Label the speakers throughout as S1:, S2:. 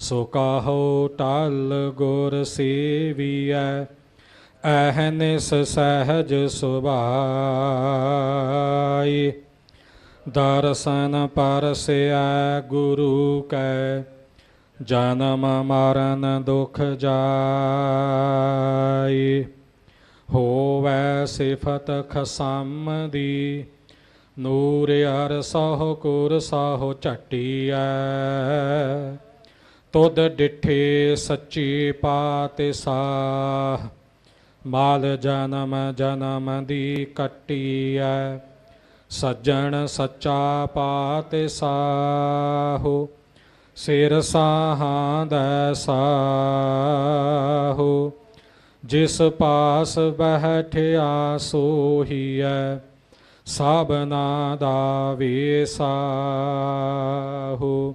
S1: ਸੋ ਕਾਹੋ ਟਲ ਗੁਰ ਸੇਵੀਐ, ਅਹਨਿਸ ਸਹਜ ਸੁਭਾਈ। ਦਰਸ਼ਨ ਪਰਸਿਆ ਗੁਰੂ ਕੈ, ਜਨਮ ਮਰਨ ਦੁਖ ਜਾਈ। ਹੋਵੈ ਸਿਫਤ ਖਸਮ ਦੀ ਨੂਰ ਅਰ ਸਹੁ ਕੁਰ ਸਹੁ ਝਟੀਐ। ਤੁਧ ਡਿਠੇ ਸੱਚੀ ਪਾਤਿ ਸਾਹ, ਮਾਲ ਜਨਮ ਜਨਮ ਦੀ ਕੱਟੀ ਕੱਟੀਐ, ਸੱਜਣ ਸੱਚਾ ਪਾਤਿ ਸਾਹੋ, ਸਿਰ ਸਾਹਾਂ ਦਾ ਸਾਹੋ, ਜਿਸ ਪਾਸ ਬਹਿਠਿਆ ਸੋਹੀਐ ਸਭਨਾ ਦਾ ਵੇਸਾਹੋ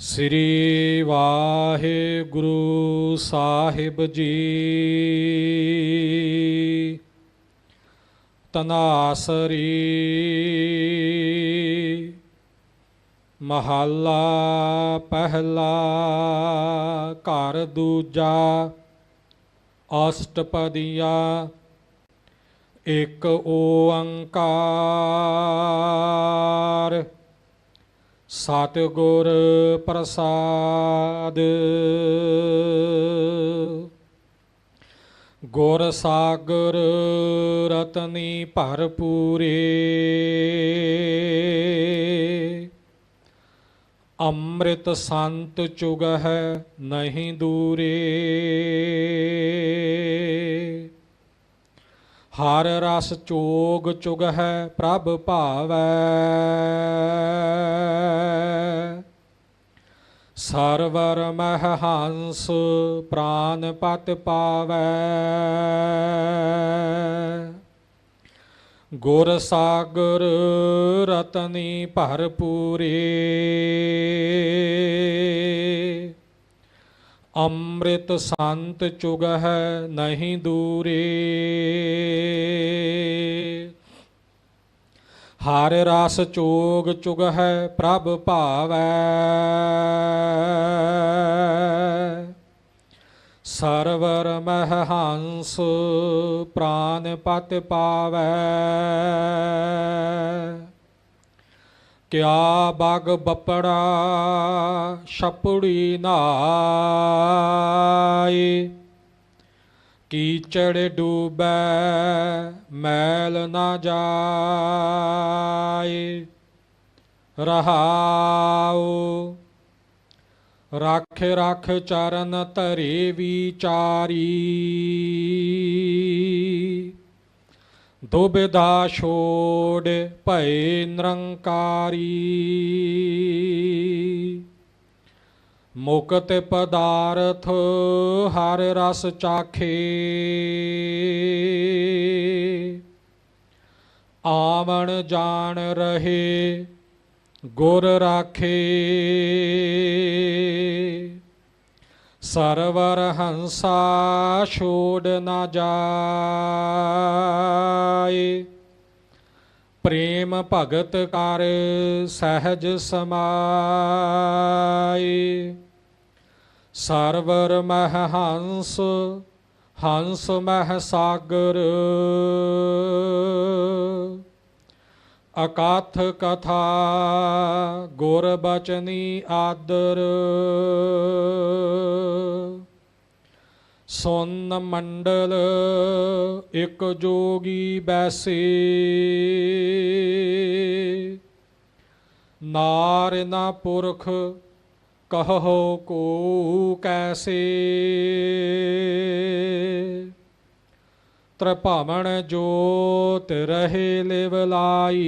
S1: ਸ੍ਰੀ ਵਾਹਿਗੁਰੂ ਸਾਹਿਬ ਜੀ। ਤਨਾਸਰੀ ਮਹੱਲਾ ਪਹਿਲਾ ਘਰ ਦੂਜਾ ਅਸ਼ਟਪਦੀਆਂ ਇਕ ਓੰਕਾਰ। ਸਤਿਗੁਰ ਪ੍ਰਸਾਦ। ਗੁਰ ਸਾਗਰ ਰਤਨੀ ਭਰਪੂਰੇ। ਅੰਮ੍ਰਿਤ ਸੰਤ ਚੁਗ ਹੈ ਨਹੀਂ ਦੂਰੇ। ਹਰ ਰਸ ਚੋਗ ਚੁਗ ਹੈ ਪ੍ਰਭ ਭਾਵੈ। ਸਰਵਰ ਮਹ ਹੰਸ ਪ੍ਰਾਨ ਪਤ ਪਾਵੈ। ਗੁਰ ਸਾਗਰ ਰਤਨੀ ਭਰਪੂਰੇ। ਅੰਮ੍ਰਿਤ ਸੰਤ ਚੁਗਹਿ ਨਹੀਂ ਦੂਰੇ। ਹਰ ਰਸ ਚੋਗ ਚੁਗਹਿ ਪ੍ਰਭ ਭਾਵੈ। ਸਰਵਰ ਮਹ ਹੰਸ ਪ੍ਰਾਨ ਪਤ ਪਾਵੈ। ਕਿਆ ਬਾਗ ਬਪੜਾ ਛਪੜੀ ਨਾਏ ਕੀਚੜ ਡੂਬੈ ਮੈਲ ਨਾ ਜਾਏ ਰਹਾਉ, ਰੱਖ ਰੱਖ ਚਰਨ ਧਰੇ ਵਿਚਾਰੀ। ਦੁਬਿਧਾ ਛੋੜ ਭਏ ਨਿਰੰਕਾਰੀ। ਮੁਕਤ ਪਦਾਰਥ ਹਰ ਰਸ ਚਾਖੇ। ਆਵਣ ਜਾਣ ਰਹੇ ਗੁਰ ਰਾਖੇ। ਸਰਵਰ ਹੰਸਾ ਛੋੜ ਨਾ ਜਾਏ ਪ੍ਰੇਮ ਭਗਤ ਕਰ ਸਹਿਜ ਸਮਾਏ ਸਰਵਰ ਮਹ ਹੰਸ ਹੰਸ ਮਹ ਸਾਗਰ। ਅਕਾਥ ਕਥਾ, ਗੁਰ ਬਚਨੀ ਆਦਰ। ਸੁਨ ਮੰਡਲ ਇਕ ਜੋਗੀ ਬੈਸੇ। ਨਾਰ ਨਾ ਪੁਰਖ ਕਹੋ ਕੋ ਕੈਸੇ। ਤ੍ਰਿਭਾਵਨ ਜੋਤ ਰਹੇ ਲਿਵ ਲਾਈ।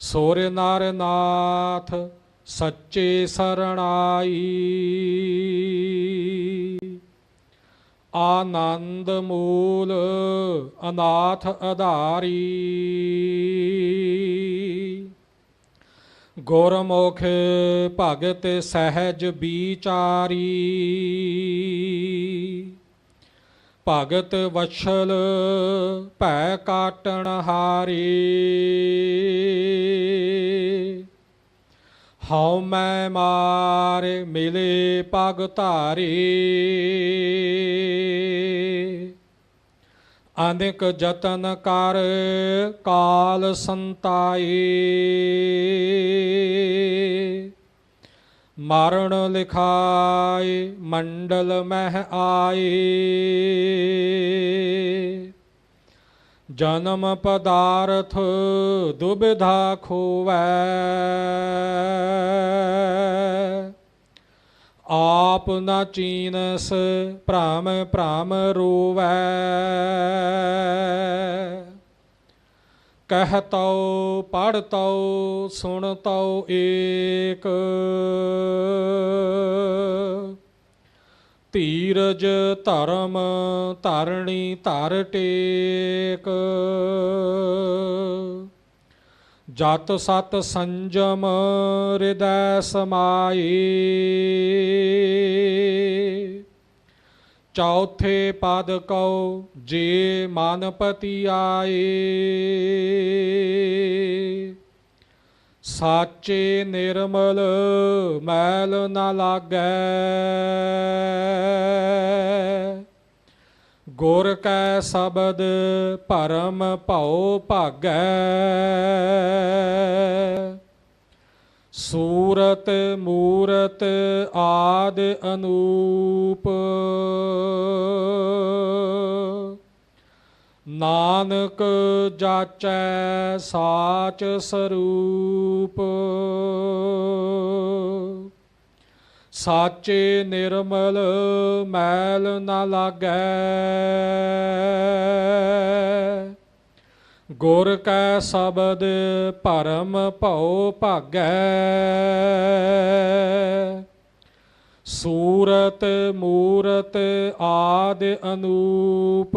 S1: ਸੂਰ ਨਰ ਨਾਥ ਸੱਚੇ ਸਰਣਾਈ ਆਨੰਦ ਮੂਲ ਅਨਾਥ ਆਧਾਰੀ ਗੁਰਮੁਖ ਭਗਤ ਸਹਿਜ ਵਿਚਾਰੀ। ਭਗਤ ਵਛਲ ਭੈ ਕਾਟਣ ਹਾਰੇ। ਹਉ ਮੈਂ ਮਾਰ ਮਿਲੇ ਪਗ ਧਾਰੀ। ਅਨੇਕ ਜਤਨ ਕਰ ਕਾਲ ਸੰਤਾਈ। ਮਰਨ ਲਿਖਾਈ ਮੰਡਲ ਮਹਿ ਆਈ। ਜਨਮ ਪਦਾਰਥ ਦੁਬਿਧਾ ਖੋਵੈ। ਆਪ ਨਾ ਚੀਨਸ ਭ੍ਰਮ ਭ੍ਰਮ ਰੋਵੈ। ਕਹਤਉ ਪੜਤਉ ਸੁਣਤਉ ਏਕ। ਧੀਰਜ ਧਰਮ ਧਰਣੀ ਧਰ ਟੇਕ। ਜਤ ਸਤ ਸੰਜਮ ਹਿਰਦੈ ਸਮਾਈ। ਚੌਥੇ ਪਦ ਕਉ ਜੇ ਮਨਪਤੀ ਆਏ ਸਾਚੇ ਨਿਰਮਲ ਮੈਲ ਨ ਲਾਗੈ। ਗੁਰ ਕੈ ਸ਼ਬਦ ਭਰਮ ਭਉ ਭਾਗੈ। ਸੂਰਤ ਮੂਰਤ ਆਦ ਅਨੂਪ। ਨਾਨਕ ਜਾਚੈ ਸਾਚ ਸਰੂਪ। ਸਾਚੇ ਨਿਰਮਲ ਮੈਲ ਨਾ ਲਾਗੈ। ਗੁਰ ਕੈ ਸ਼ਬਦ ਭਰਮ ਭਉ ਭਾਗੈ। ਸੂਰਤ, ਮੂਰਤ ਆਦ ਅਨੂਪ।